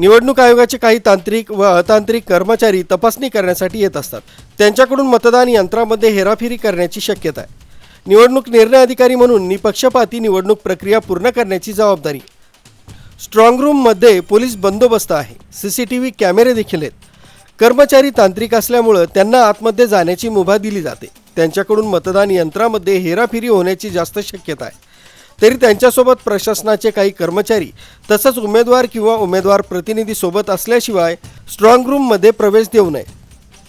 निवडणूक आयोगाचे काही तांत्रिक व अतांत्रिक कर्मचारी तपासणी करण्यासाठी येत असतात. त्यांच्याकडून मतदान यंत्रामध्ये हेराफेरी करण्याची शक्यता आहे. निवडणूक निर्णय अधिकारी म्हणून निपक्षपाती निवडणूक प्रक्रिया पूर्ण करण्याची जबाबदारी. स्ट्रॉंग रूममध्ये पोलीस बंदोबस्त आहे. सी सी टी व्ही कॅमेरे देखील आहेत. कर्मचारी तांत्रिक असल्यामुळं त्यांना आतमध्ये जाण्याची मुभा दिली जाते. त्यांच्याकडून मतदान यंत्रामध्ये हेराफेरी होण्याची जास्त शक्यता आहे. तरी त्यांच्यासोबत प्रशासनाचे काही कर्मचारी तसंच उमेदवार किंवा उमेदवार प्रतिनिधी सोबत असल्याशिवाय स्ट्रॉंग रूममध्ये प्रवेश देऊ नये.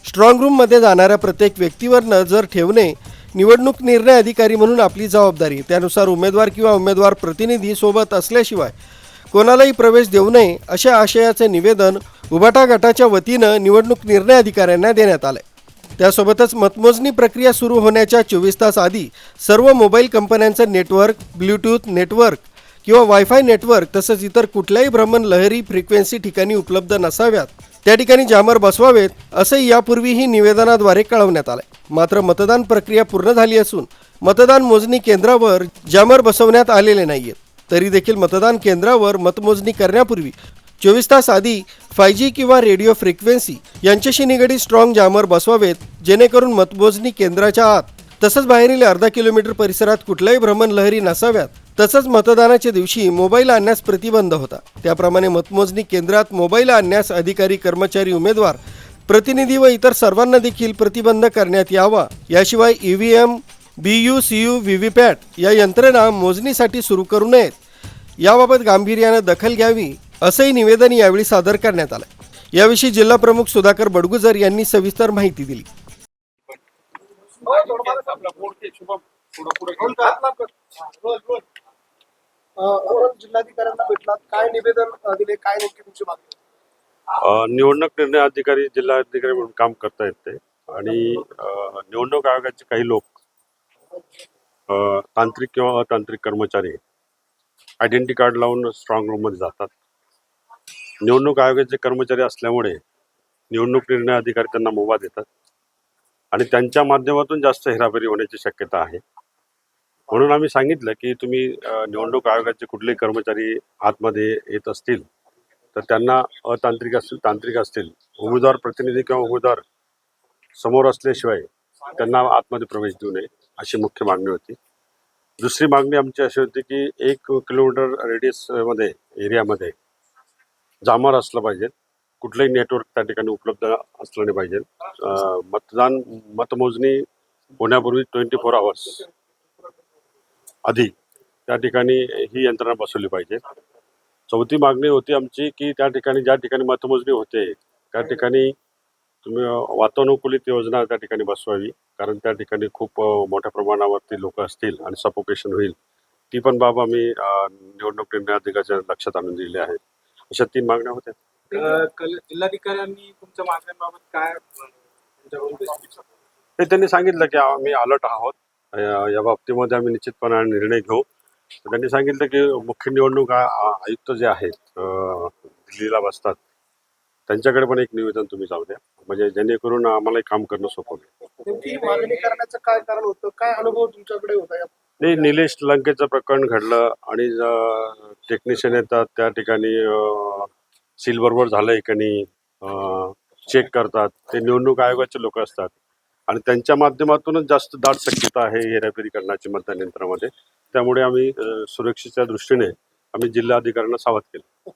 स्ट्रॉंग रूममध्ये जाणाऱ्या प्रत्येक व्यक्तीवर नजर ठेवणे निवडणूक निर्णय अधिकारी म्हणून आपली जबाबदारी. त्यानुसार उमेदवार किंवा उमेदवार प्रतिनिधी सोबत असल्याशिवाय कोणालाही प्रवेश देऊ नये अशा आशयाचे निवेदन उभाटा गटाच्या वतीनं निवडणूक निर्णय अधिकाऱ्यांना देण्यात आलंय. त्यासोबतच मतमोजणी प्रक्रिया सुरू होण्याच्या चोवीस तास आधी सर्व मोबाईल कंपन्यांचं नेटवर्क ब्ल्यूटूथ नेटवर्क किंवा वायफाय नेटवर्क तसंच इतर कुठल्याही भ्रमण लहरी फ्रिक्वेन्सी ठिकाणी उपलब्ध नसाव्यात. त्या ठिकाणी जामर बसवावेत असंही यापूर्वीही निवेदनाद्वारे कळवण्यात आलंय. मात्र मतदान प्रक्रिया पूर्ण झाली असून मतदान मोजणी केंद्रावर जामर बसवण्यात आलेले नाहीयेत. तरी देखील मतदान केंद्रावर मतमोजणी करण्यापूर्वी चोवीस तास आधी फाय जी किंवा रेडिओ फ्रिक्वेन्सी यांच्याशी निगडीत स्ट्रॉंग जामर बसवावेत जेणेकरून मतमोजणी केंद्राच्या आत. तसंच बाहेरील अर्धा किलोमीटर परिसरात कुठल्याही भ्रमण लहरी नसाव्यात. तसंच मतदानाच्या दिवशी मोबाईल आणण्यास प्रतिबंध होता. त्याप्रमाणे मतमोजणी केंद्रात मोबाईल आणण्यास अधिकारी कर्मचारी उमेदवार प्रतिनिधी व इतर सर्वांना देखील प्रतिबंध करण्यात यावा. याशिवाय E V M B U C U V V PAT या यंत्रणा मोजणीसाठी सुरू करू नयेत. याबाबत गांभीर्यानं दखल घ्यावी असंही निवेदन यावेळी सादर करण्यात आलं. याविषयी जिल्हा प्रमुख सुधाकर बडगुजर यांनी सविस्तर माहिती दिली. जिल्हाधिकाऱ्यांना भेटलात काय निवेदन दिले काय नेमकी तुमची मागणी निवडणूक निर्णय अधिकारी जिल्हाधिकारी म्हणून काम करता येते. आणि निवडणूक आयोगाचे काही लोक तांत्रिक किंवा अतांत्रिक कर्मचारी आयडेंटिटी कार्ड लावून स्ट्रॉंग रूममध्ये जातात. निवडणूक आयोगाचे कर्मचारी असल्यामुळे निवडणूक निर्णय अधिकारी त्यांना मुभा देतात. आणि त्यांच्या माध्यमातून जास्त हेराफेरी होण्याची शक्यता आहे. म्हणून आम्ही सांगितलं की तुम्ही निवडणूक आयोगाचे कुठलेही कर्मचारी आतमध्ये येत असतील तर त्यांना अतांत्रिक असतील तांत्रिक असतील उमेदवार प्रतिनिधी किंवा उमेदवार समोर असल्याशिवाय त्यांना आतमध्ये प्रवेश देऊ नये अशी मुख्य मागणी होती. दुसरी मागणी आमची अशी होती की एक किलोमीटर रेडियसमध्ये एरियामध्ये जामर असलं पाहिजे. कुठलंही नेटवर्क त्या ठिकाणी उपलब्ध असलं नाही पाहिजे. मतदान मतमोजणी होण्यापूर्वी ट्वेंटी फोर आवर्स आधी त्या ठिकाणी ही यंत्रणा बसवली पाहिजे. चौथी मागणी होती आमची की त्या ठिकाणी ज्या ठिकाणी मतमोजणी होते त्या ठिकाणी तुम्ही वातानुकूलित योजना त्या ठिकाणी बसवावी. कारण त्या ठिकाणी खूप मोठ्या प्रमाणावरती लोक असतील आणि सफोकेशन होईल. ती पण बाब आम्ही निवडणूक निर्णय अधिकाऱ्याच्या लक्षात आणून दिली आहे. अशा तीन मागण्या होत्या. अ, कल- जिल्हाधिकाऱ्यांनी तुमच्या मागण्यांबाबत काय तुमच्याकडून? ते त्यांनी सांगितलं की आम्ही अलर्ट आहोत. या बाबतीमध्ये आम्ही निश्चितपणे निर्णय घेऊ. तर त्यांनी सांगितलं की मुख्य निवडणूक आ- आ- आयुक्त जे आहेत अ, दिल्लीला बसतात. त्यांच्याकडे पण एक निवेदन तुम्ही जाऊ द्या. म्हणजे जेणेकरून आम्हाला काम करणं सोपं होईल. नेमकी ही मागणी करण्याचं काय कारण होतं? काय अनुभव तुमच्याकडे होता या निलेश लंकेचं प्रकरण घडलं आणि टेक्निशियन येतात त्या ठिकाणी सील बरोबर झालंय का नाही चेक करतात. ते निवडणूक आयोगाचे लोक असतात. आणि त्यांच्या माध्यमातूनच जास्त दाट शक्यता आहे हेराफेरी करण्याची मतदान यंत्रामध्ये त्यामुळे आम्ही सुरक्षेच्या दृष्टीने आम्ही जिल्हाधिकाऱ्यांना सावध केलं.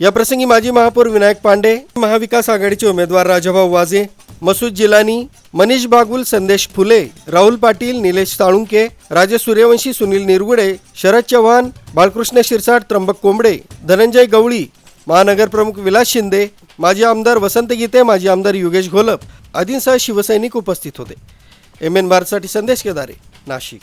या प्रसंगी माजी महापौर विनायक पांडे महाविकास आघाडीचे उमेदवार राजाभाऊ वाजे मसूद जिलानी मनीष बागुल संदेश फुले राहुल पाटील निलेश साळुंके राजे सूर्यवंशी सुनील निरगुडे शरद चव्हाण बाळकृष्ण शिरसाट त्र्यंबक कोंबडे धनंजय गवळी महानगर प्रमुख विलास शिंदे माजी आमदार वसंत गीते माजी आमदार योगेश घोलप आदींसह शिवसैनिक उपस्थित होते. एम एन भारतसाठी संदेश केदारे नाशिक.